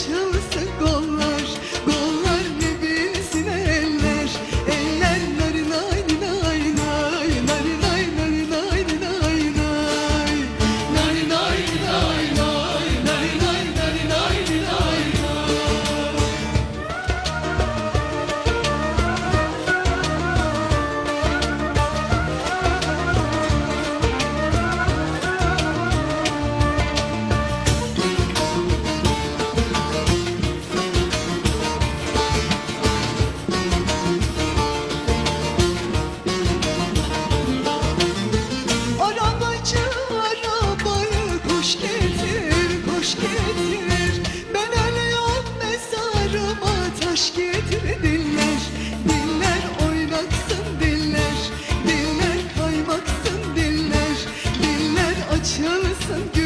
Two açılsın